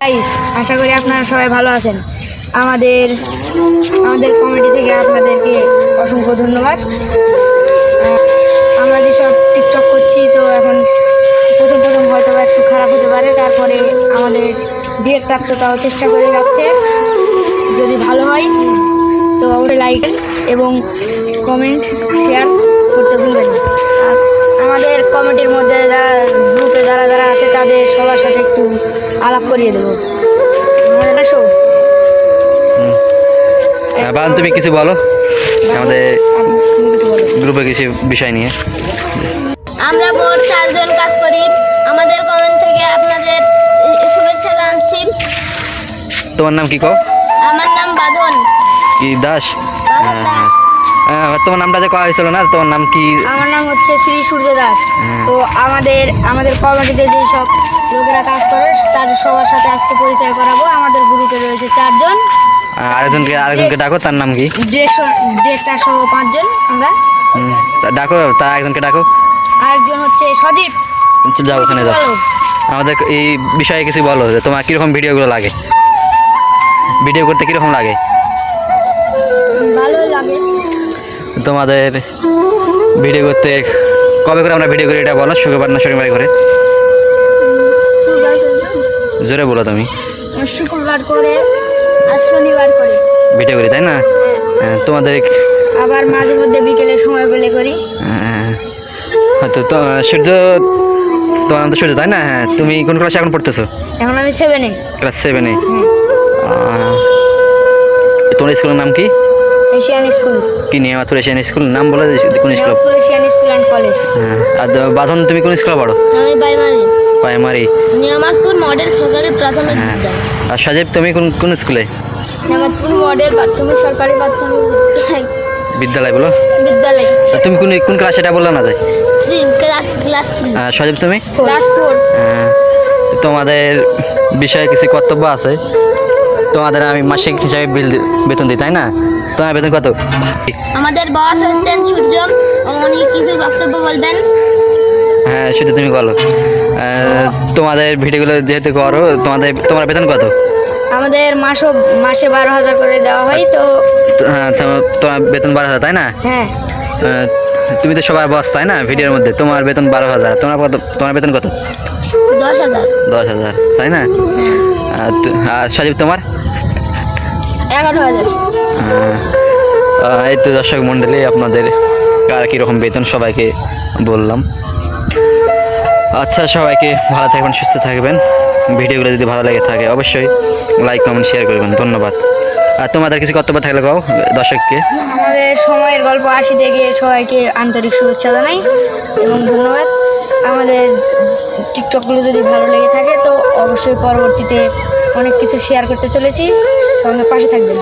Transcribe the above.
আশা করি আপনারা সবাই ভালো আছেন। আমাদের আমাদের কমিটি থেকে আপনাদেরকে অসংখ্য ধন্যবাদ। আমরা যেসব টিকটক করছি, তো এখন প্রথম প্রথম হয়তো বা একটু খারাপ হতে পারে। তারপরে আমাদের বিয়ের প্রাপ্ততাও চেষ্টা করে যাচ্ছে। যদি ভালো হয়, তো অবশ্যই লাইক এবং কমেন্ট শেয়ার করতে ভুলবেন আর আমাদের কমিটির মধ্যে যারা গ্রুপে যারা যারা আছে তাদের সবার সাথে একটু আলাপ করিয়ে দেবো। হ্যাঁ, বান তুমি কিছু বলো? আমাদের গ্রুপে কিছু বিষয় নিয়ে। আমরা মোট চারজন কাজ করি। আমাদের কমেন্ট থেকে আপনাদের শুভেচ্ছা জানাচ্ছি। তোমার নাম কি কো আমার নাম বাঁধন। কি দাস? দাস। হ্যাঁ হ্যাঁ, তোমার নামটা যে কয়া হয়েছিল না? তোমার নাম কি? আমার নাম হচ্ছে শ্রী সূর্য দাস। তো আমাদের আমাদের কমিটিতে যেসব লোকেরা কাজ করে তাদের সবার সাথে আজকে পরিচয় করাবো। আমাদের গ্রুপে রয়েছে চারজন। আরেকজনকে আরেকজনকে ডাকো তার নাম কি? ডিরেক্টর সহ পাঁচজন আমরা। তা ডাকো তার একজনকে ডাকো। আরেকজন হচ্ছে সজীব। যাও ওখানে যাও। আমাদের এই বিষয়ে কিছু বলো যে তোমার কীরকম ভিডিওগুলো লাগে? ভিডিও করতে কীরকম লাগে? ভালোই লাগে। তোমাদের ভিডিও করতে কবে করে আমরা ভিডিও করি এটা বলো শুক্রবার না শনিবার করে? জোরে বলো তুমি। শুক্রবার করে আর শনিবার করে। ভিডিও করি তাই না? হ্যাঁ, তোমাদের আবার মাঝে মধ্যে বিকেলে সময় পেলে করি। হ্যাঁ, হয়তো তো সূর্য তোমার নাম তো সূর্য তাই না? হ্যাঁ তুমি কোন ক্লাসে এখন পড়তেছো? এখন আমি সেভেনে ক্লাস সেভেনে তোমার স্কুলের নাম কি? এশিয়ান স্কুল কি এশিয়ান স্কুল নাম বলে কোন school Asian school and college হ্যাঁ আর বাঁধন তুমি কোন স্কুলে পড়ো? আমি প্রাইমারি। নিয়ামতপুর মডেল সরকারি প্রাথমিক হ্যাঁ। বিদ্যালয়। আর সাজেব তুমি কোন কোন স্কুলে নিয়ামতপুর মডেল প্রাথমিক সরকারি প্রাথমিক বিদ্যালয়। বলো। বিদ্যালয়। তুমি কোন কোন ক্লাস এটা বললা না যায় ক্লাস ক্লাস সাজেব তুমি? ক্লাস ফোর তোমাদের বিষয়ে কিছু কর্তব্য আছে? তোমাদের আমি মাসিক হিসাবে বিল বেতন দিই তাই না? তোমার বেতন কত? আমাদের বস হচ্ছেন সূর্য উনি কিছু বক্তব্য বলবেন? হ্যাঁ সেটা তুমি বলো। তোমাদের ভিডিওগুলো যেহেতু করো তোমাদের তোমার বেতন কত? আমাদের মাসও মাসে বারো হাজার করে দেওয়া হয় তো হ্যাঁ, তো- তোমার বেতন বারো হাজার তাই না? হ্যাঁ। তুমি তো সবাই বস তাই না ভিডিওর মধ্যে? তোমার বেতন বারো হাজার তোমার কত তোমার বেতন কত? দশ হাজার। তাই না? আর সাজিব তোমার? এগারো হাজার। এই তো দর্শক মণ্ডলী আপনাদের কার কীরকম বেতন সবাইকে বললাম। আচ্ছা সবাইকে ভালো থাকবেন সুস্থ থাকবেন। ভিডিওগুলো যদি ভালো লেগে থাকে অবশ্যই লাইক কমেন্ট শেয়ার করবেন। ধন্যবাদ। আর তোমাদের কিছু কর্তব্য থাকলে কাও দর্শককে। আমাদের সময়ের গল্প আশি থেকে সবাইকে আন্তরিক শুভেচ্ছা জানাই এবং ধন্যবাদ। আমাদের টিকটকগুলো যদি ভালো লেগে থাকে, তো অবশ্যই পরবর্তীতে অনেক কিছু শেয়ার করতে চলেছি। সঙ্গে পাশে থাকবেন।